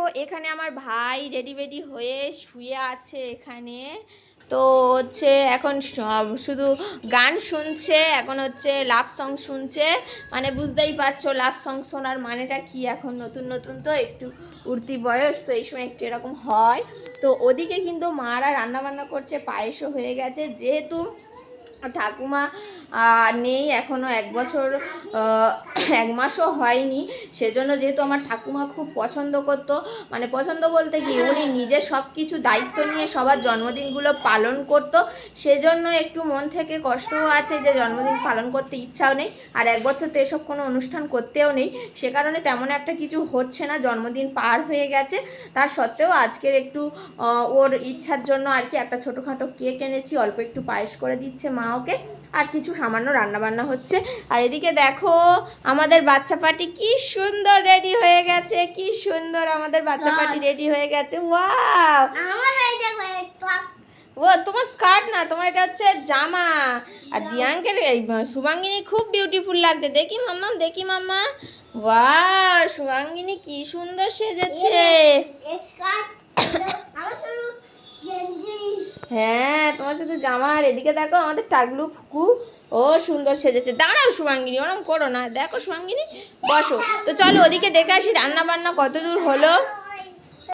দেখো, এখানে আমার ভাই রেডি বেডি হয়ে শুয়ে আছে এখানে। তো হচ্ছে এখন শুধু গান শুনছে, এখন হচ্ছে লাভ সং শুনছে। মানে বুঝতেই পারছ লাভ সং শোনার মানেটা কি? এখন নতুন নতুন তো একটু উঠতি বয়স, তো এই সময় একটু এরকম হয়। তো ওদিকে কিন্তু মারা রান্না বান্না করছে, পায়েসও হয়ে গেছে। যেহেতু ঠাকুমা নেই এখনও এক বছর এক মাসও হয়নি। সেজন্য যেহেতু আমার ঠাকুমা খুব পছন্দ করতো মানে পছন্দ বলতে কি, উনি নিজে সব কিছু দায়িত্ব নিয়ে সবার জন্মদিনগুলো পালন করতো, সেজন্য একটু মন থেকে কষ্টও আছে যে জন্মদিন পালন করতে ইচ্ছাও নেই, আর এক বছর তো এসব কোনো অনুষ্ঠান করতেও নেই। সে কারণে তেমন একটা কিছু হচ্ছে না, জন্মদিন পার হয়ে গেছে। তার সত্ত্বেও আজকের একটু ওর ইচ্ছার জন্য আর কি একটা ছোটোখাটো কেক এনেছি, অল্প একটু পায়েস করে দিচ্ছে মা ওকে, আর কিছু সামান্য রান্না বান্না হচ্ছে। আর এদিকে দেখো আমাদের বাচ্চা পার্টি কি সুন্দর রেডি হয়ে গেছে কি সুন্দর আমাদের বাচ্চা পার্টি রেডি হয়ে গেছে। ওয়াও ও তোমার স্কার্ট না তোমার এটা হচ্ছে জামা। আর দিয়াঙ্কের এই শুভাঙ্গিনী খুব বিউটিফুল লাগছে। দেখি মাম্মা দেখি মাম্মা। ওয়াও শুভাঙ্গিনী কি সুন্দর সেজেছে। আমার শুধু জামা আর এদিকে দেখো আমাদের টাগলু ফুকু, ও সুন্দর সেজেছে। দাঁড়াও শুভাঙ্গিনী ওরম করো না। দেখো শুভাঙ্গিনী বসো। তো চলো ওদিকে দেখে আসি রান্না বান্না কত দূর হলো?